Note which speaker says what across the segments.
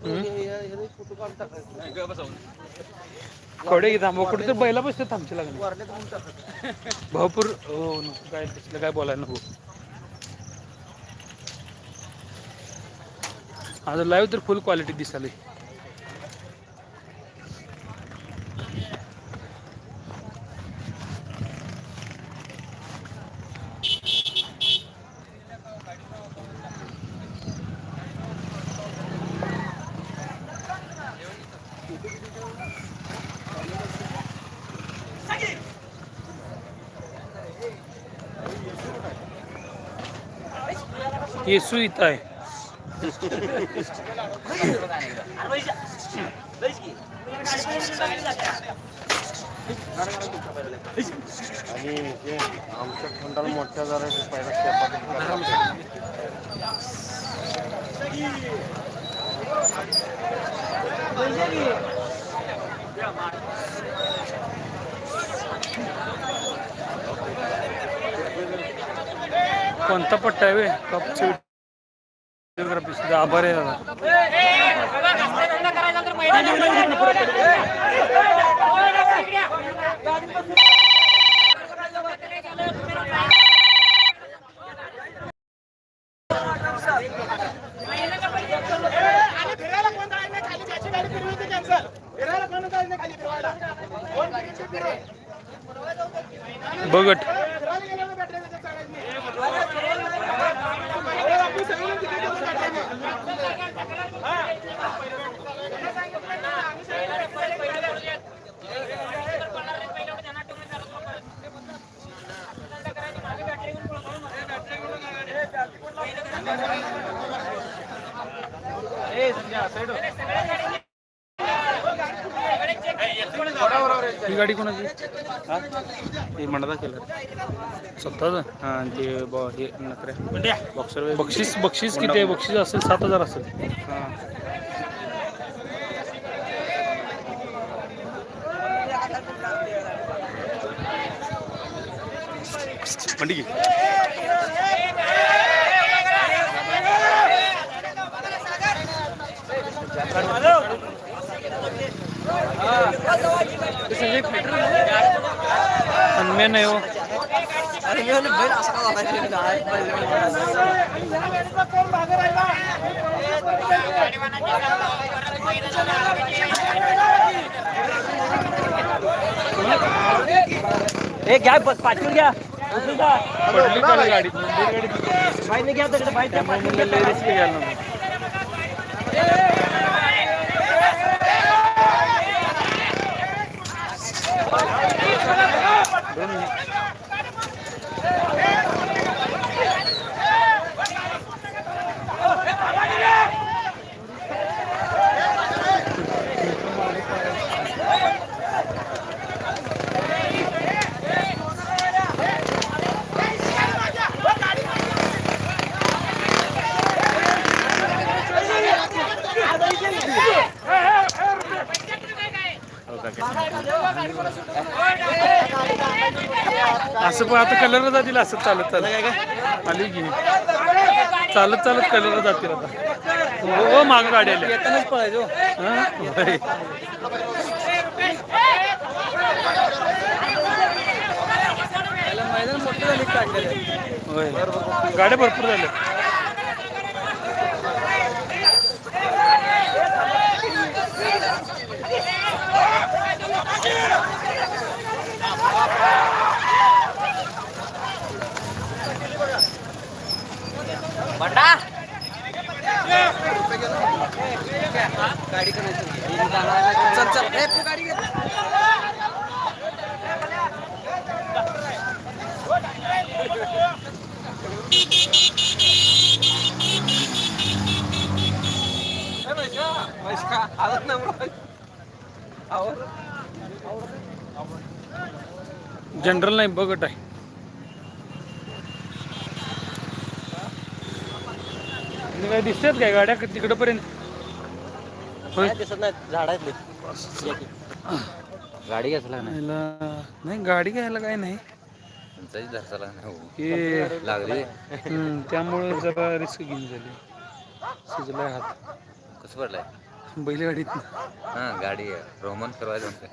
Speaker 1: Photo काढून टाकायचं.
Speaker 2: कडे घे थांबा कुठे तर बैला बसते थांबचे लागले भाऊपूर हो नको काय तसलं काय बोलायला नको. आज लाईव्ह तर फुल क्वालिटी दिसाली येसू इथं आहे.
Speaker 1: आणि हे आमच्या खंडाला मोठ्या जरा पहिला
Speaker 2: कोणता पट्टा आहे वे? कपचे. आभार आहे दादा बघट ही गाडी कोणाची हा हे म्हणता केलं. स्वतःच हां ते ब हे नकऱ्या बॉक्सर बक्षीस बक्षीस किती आहे? बक्षीस असेल सात हजार असेल. हां.
Speaker 1: मंडी की
Speaker 2: अनमेन आहे हो
Speaker 3: ए घ्या पाठवून घ्या उचलून घ्या.
Speaker 2: पडली का गाडी गाडी
Speaker 3: बाईने घ्या तिकडे बाई त्या
Speaker 2: लय रिस्क घ्यायला नको दोन मिनिट. असं पण आता कलर जातील असं चालत चालत. आली की चालत चालत कलर जातील आता. हो हो, मागं गाडी आली.
Speaker 3: येतानाच पळायचो
Speaker 2: हा?
Speaker 3: मैदान मोठं झाली
Speaker 2: गाड्या भरपूर झाल्या.
Speaker 3: गाडी चल चल तू गाडी घे. आवत ना
Speaker 2: जनरल नाही बघत आहे आणि काय दिसतात काय गाड्या तिकडं पर्यंत होय
Speaker 3: दिसत नाही झाड आहेत गाडी घ्यायचं लागणार.
Speaker 2: याला- नाही गाडी घ्यायला काय नाही.
Speaker 3: तुमचाही लागणार
Speaker 2: की
Speaker 3: लागली.
Speaker 2: हम्म, त्यामुळं जरा रिस्क घेऊन झाली. सुजलाय हात.
Speaker 3: कसं पडलाय?
Speaker 2: बैलगाडीत.
Speaker 3: हा गाडी रोमन म्हणते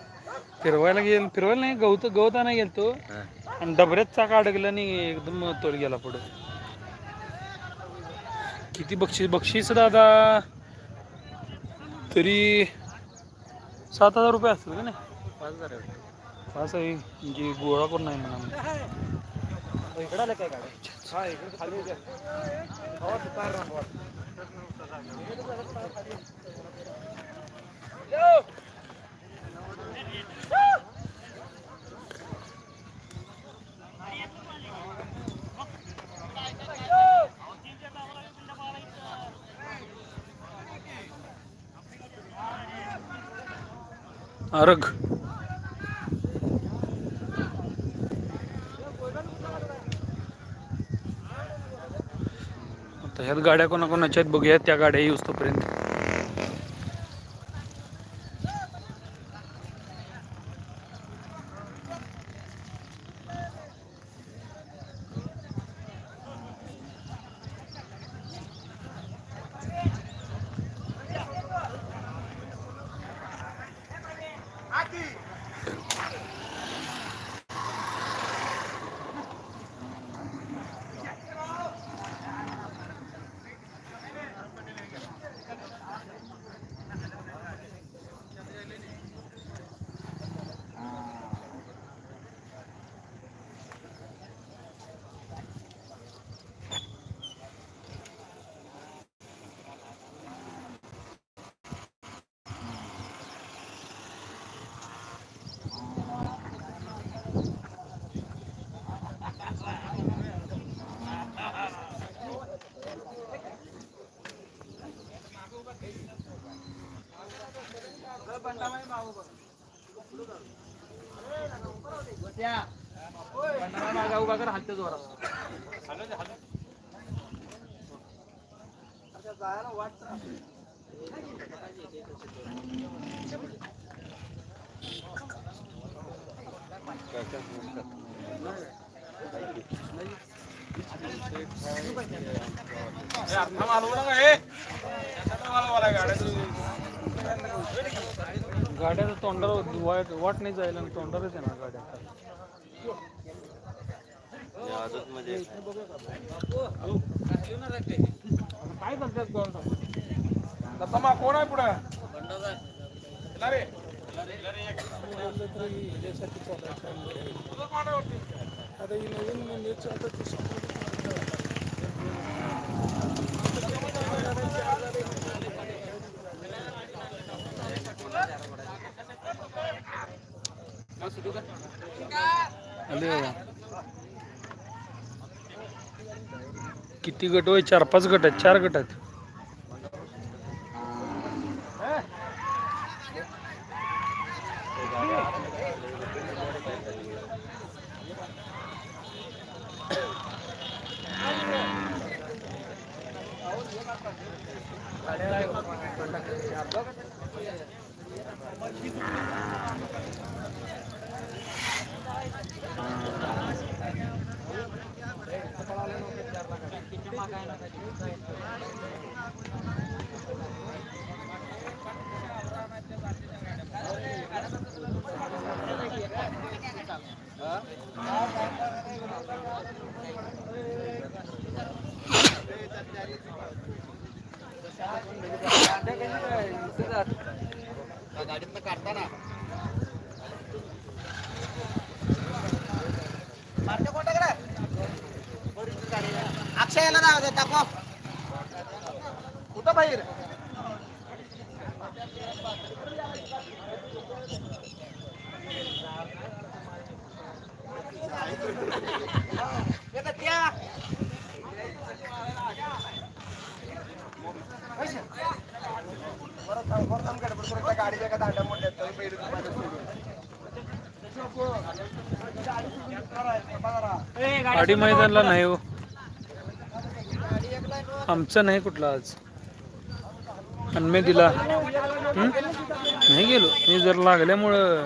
Speaker 2: फिरवायला गेल फिरवायला नाही गवत गवत आणायला गेलतो.
Speaker 3: हा.
Speaker 2: आणि डबऱ्यात चाक अडकलं आणि एकदम तोल गेला पुढं. किती बक्षीस बक्षीस दादा? तरी सात हजार रुपये असतील का नाही?
Speaker 3: पाच हजार
Speaker 2: पाच आहे. म्हणजे गोळा करून नाही म्हणा
Speaker 3: इकडे आलं काय
Speaker 2: अर्घ आता ह्यात गाड्या कोणाकोणाच्या आहेत बघूया त्या गाड्या येऊस तोपर्यंत. उभा कर गाड्या तोंडावर वाट नाही जायला तोंडावरच येणार गाड्या
Speaker 1: आदत मध्ये
Speaker 2: काय करतात दत्तमा कोण आहे पुढे आता ही नवीन म्हणजे आता ती आले बाबा. किती गट होय? चार पाच गट आहेत चार गट आहेत.
Speaker 4: अक्षयाला नाव दे टाको कुठं बाहेर गाडीच्या का दांड्या मोठ्या तरी बैल
Speaker 2: मैदानला नाही हो. आमचा नाही कुठला आज. अन्मे दिला. नाही गेलो. मी जर लागल्यामुळं.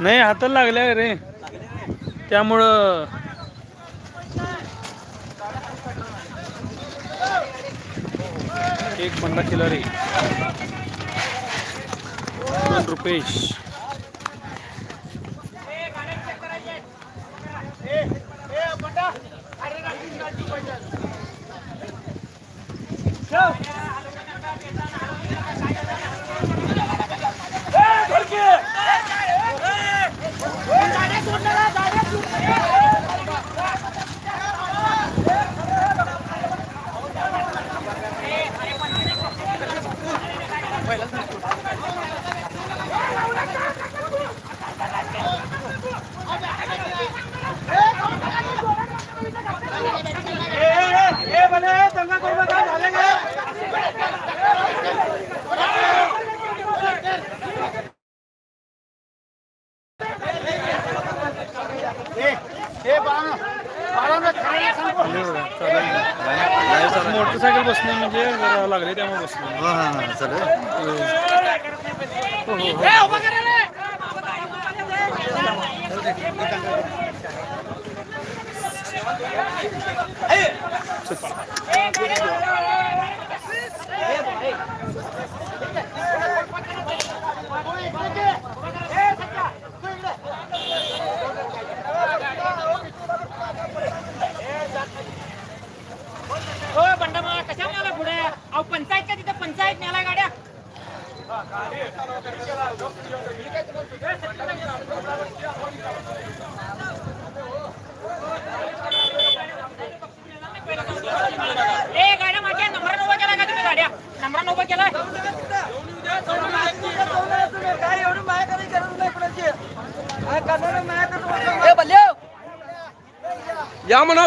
Speaker 2: नाही हातात लागल्या रे. त्यामुळं एक पंधरा किलो रे रुपेश.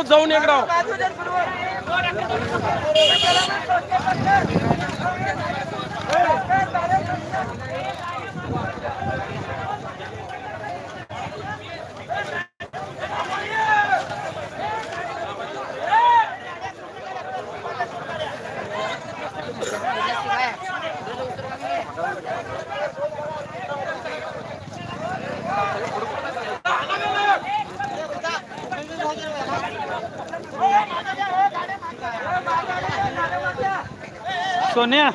Speaker 5: जाऊन
Speaker 3: एक राव. सोन्या.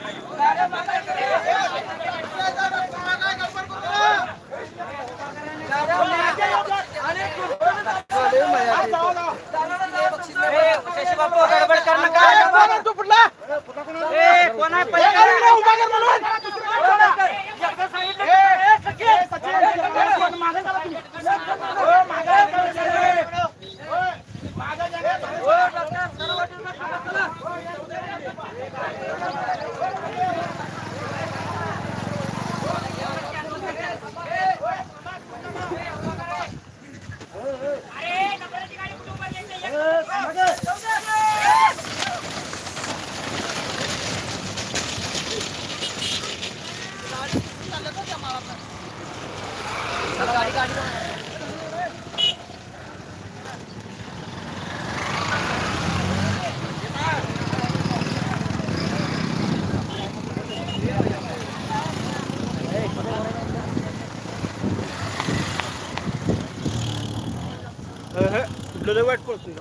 Speaker 3: तू
Speaker 4: कुठला कोणा उभा कर म्हणून. ধরে ওয়েট করছিল।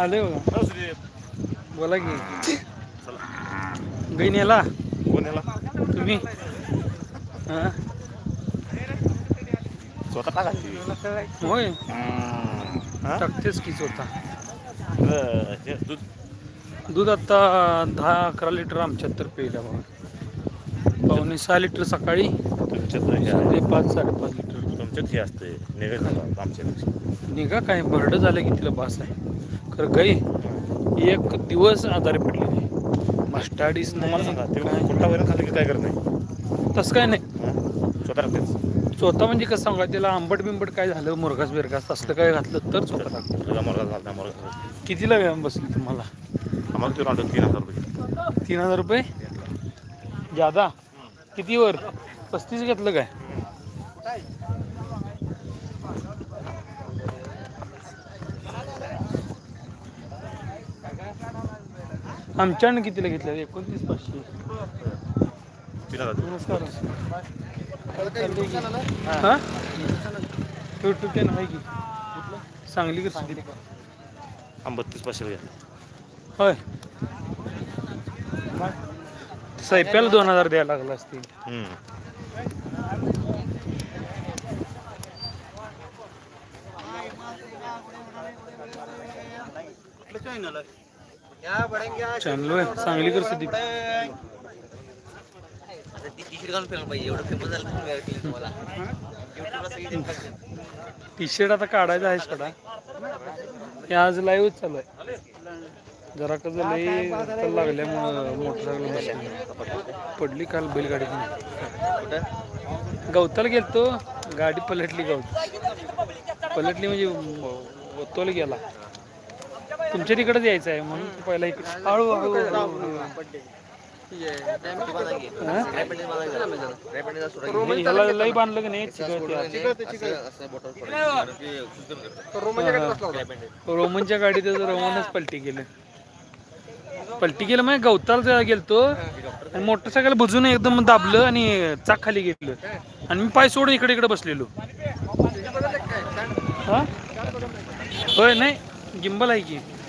Speaker 2: आले बघा. बोला की. गई नेला तुम्ही? हा?
Speaker 1: स्वतः टाका
Speaker 2: होय. टाकतेच की स्वतः
Speaker 1: दूध.
Speaker 2: दूध आता दहा अकरा लिटर आमच्यात तर पिल्या बघा. पावणे सहा लिटर सकाळी
Speaker 1: तुमच्यात
Speaker 2: संध्याकाळी पाच साडेपाच लिटर.
Speaker 1: तुमच्यात हे असते निघत आमच्यापेक्षा.
Speaker 2: निघा काय भरडं झालं की तिला बास आहे. खरं गाई एक दिवस आजारी पडलेली मास्टाडीस
Speaker 1: मला सांगा ते
Speaker 2: नाही
Speaker 1: कुठला वैरण खाल्लं की काय करत नाही?
Speaker 2: तसं काय नाही.
Speaker 1: स्वतः
Speaker 2: स्वतः म्हणजे कसं सांगा त्याला आंबट बिंबट काय झालं मुरघास बिरघास असलं काय घातलं तर स्वतः टाकतं.
Speaker 1: तुझा झाला
Speaker 2: कितीला व्यायाम बसली तुम्हाला?
Speaker 1: आम्हाला ते तीन हजार रुपये.
Speaker 2: तीन हजार रुपये? जादा कितीवर? पस्तीस घेतलं काय? आमच्यानं कितीला घेतलं एकोणतीस पाचशे. नमस्कार. हा? टू टेन आहे की. सांगली
Speaker 1: आम बत्तीस पाचशे
Speaker 2: होय. सैप्याला दोन हजार द्यायला लागला असतील. चांगलं आहे चांगली कर सुदीप टी शर्ट आता काढायचं आहे सोडा हे आज लाईव्हच चालू आहे. जरा कसं लई लागल्यामुळं मोटरसायकल बसली पडली काल बैलगाडी गवताला गेलतो. गाडी पलटली गवत. पलटली म्हणजे ओतोला गेला. तुमच्या तिकडेच यायचं आहे म्हणून पहिला इकडे हळू हळू हळू ह्याला लई बांधलं की नाही. रोमनच्या गाडीत रोमनच पलटी केलं. पलटी केलं म्हणजे गवताला गेलतो आणि मोटरसायकल बुजून एकदम दाबलं आणि चाक खाली घेतलं आणि मी पाय सोडून इकडे इकडे बसलेलो. हा? होय नाही. गिंबल आहे की. तू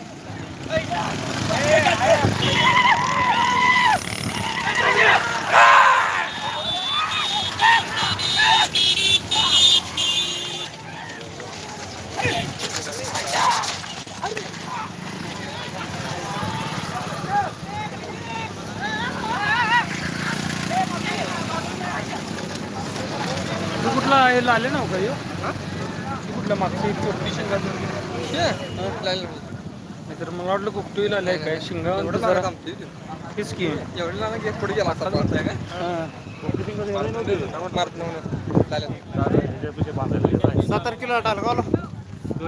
Speaker 2: कुठला हे आले ना हो का ह्यो? तू कुठला मागची चोपडी शेंगा नाहीतर मला वाटलं कुकटुईला आलाय काय शिंगा जरा. की. हा.
Speaker 4: सात तारखेला टालगावला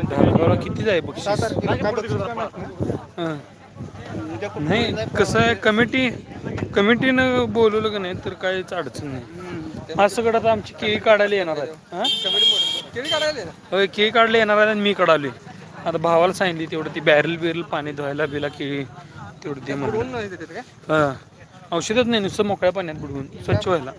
Speaker 2: धारगावला किती जाय बघ
Speaker 4: सात तारखेला नाही.
Speaker 2: हा. कसं आहे कमिटी कमिटीनं बोलवलं का नाही तर काहीच अडचण नाही. आज सगळं आता आमची केळी काढायला येणार आहे. हा? होय केळी काढले येणार आहे आणि मी काढाले आता भावाला सांगितली तेवढं ती बॅरल बिरल पाणी धुवायला बिला केळी तेवढं ते म्हणून हा. औषधच नाही नुसतं मोकळ्या पाण्यात बुडवून स्वच्छ व्हायला.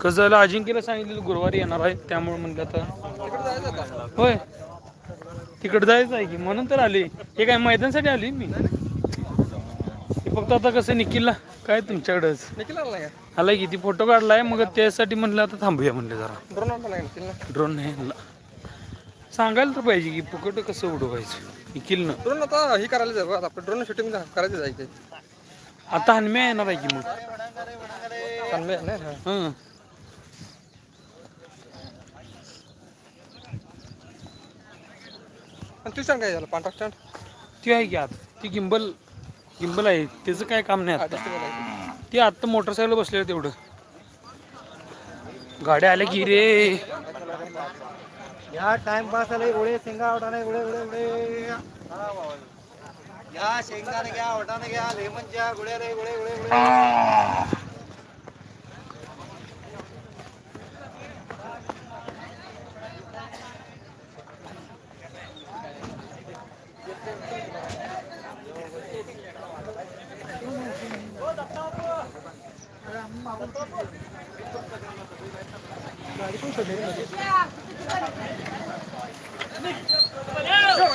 Speaker 2: कसं झालं अजिंक्यला सांगितलेलं गुरुवारी येणार आहे त्यामुळे म्हणलं आता होय. तिकडे जायचं आहे की म्हणून तर आली. हे काय मैदानसाठी आली मी? फक्त आता कसं निखिलला काय तुमच्याकडंच? आलाय की ती फोटो काढलाय? मग त्यासाठी म्हणलं आता थांबूया म्हणलं जरा. ड्रोन नाही आणला सांगायला तर पाहिजे की फुकट कसं उडवायचं? निखिलनं
Speaker 5: ड्रोन आता ही करायला जाऊ आपलं ड्रोन शूटिंग करायचं जायचं.
Speaker 2: आता हनम्या येणार आहे की मग?
Speaker 5: तन्मय आहे ना
Speaker 2: हं.
Speaker 5: आणि तू सांग काय झालं पांढरा स्टँड
Speaker 2: ती आहे की आता. ती गिंबल गिंबल आहे त्याचं काय काम नाही आता. ती आत्ता मोटरसायकल बसलेलं तेवढं गाड्या आल्या की रे.
Speaker 4: या टाइम पास आले उडे शेंगा वटाणे उडे उडे उडे या शेंगाने घ्या वटाणे घ्या लेमनच्या गुड्या रे उडे उडे उडे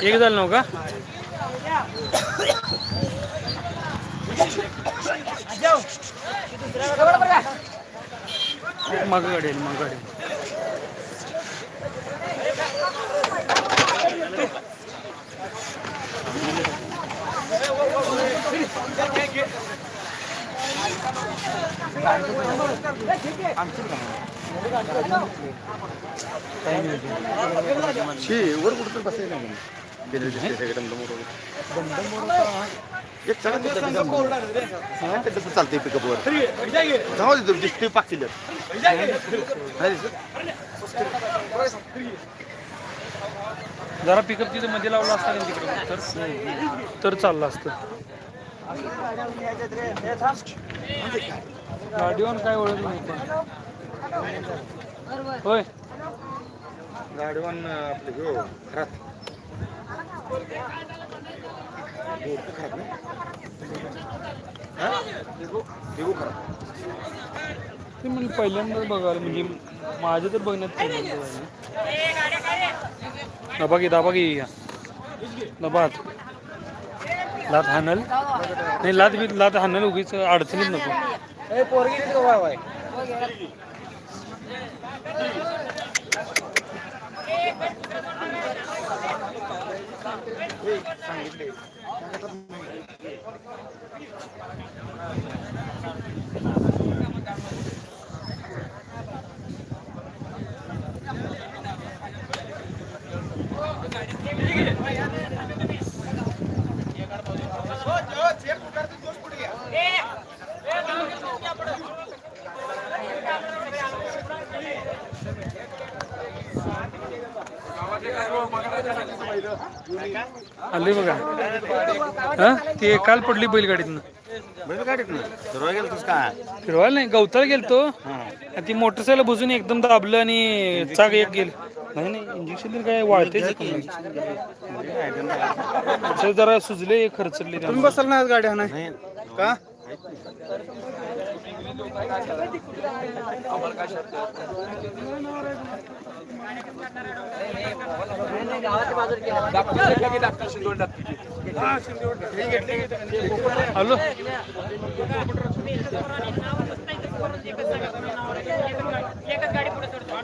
Speaker 2: एक झालं नव का मग घडेल मग घडेल
Speaker 1: वर कुठं बसायला एक चालते पिकअपवर जाऊ दे दिसते पाकतील
Speaker 2: जरा पिकअप तिथे मध्ये लावला असता ना तिकडे? तर? चाललं असतं. गाडीवर काय ओळख नाही पण. होय.
Speaker 1: गाडीवान आपलं घेऊ खराब
Speaker 2: ते म्हणजे पहिल्यांदाच बघायला म्हणजे माझं तर बघण्यात पहिल्यांदा. दबा घे दबा घे या. दबात लात हाणल नाही लात बी लात हाणल उगीच अडचणीत नको. सांगितले आले बघा. हा? ते काल पडली बैलगाडीतनं. फिरवायला नाही गवताला गेलतो. आणि ती मोटरसायकल बुजून एकदम दाबलं आणि चाक एक गेल. नाही नाही इंजेक्शन काय वाळतेच ते जरा सुजले खर्चले
Speaker 5: तुम्ही बसाल ना आज गाडी हा
Speaker 1: नाही.
Speaker 5: का?
Speaker 2: हॅलो
Speaker 3: एकच गाडी पुढे सोडतो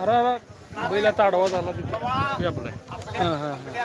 Speaker 2: अरे अरे बैलाचा आडवा झाला तिथे. आपला हां हां हां.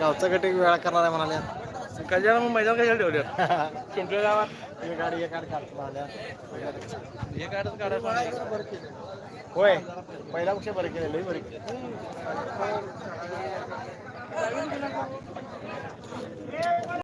Speaker 4: गावचा गट एक वेळा करणार आहे म्हणाले
Speaker 5: कशाला मग मैदान कशाला ठेवले? पिंपळे गावात.
Speaker 4: एक गाडी एक गाडी काढतो आल्या
Speaker 5: एक गाडीच काढायचं
Speaker 4: होय. पहिल्यापेक्षा बरं केलं लई बरं केलं.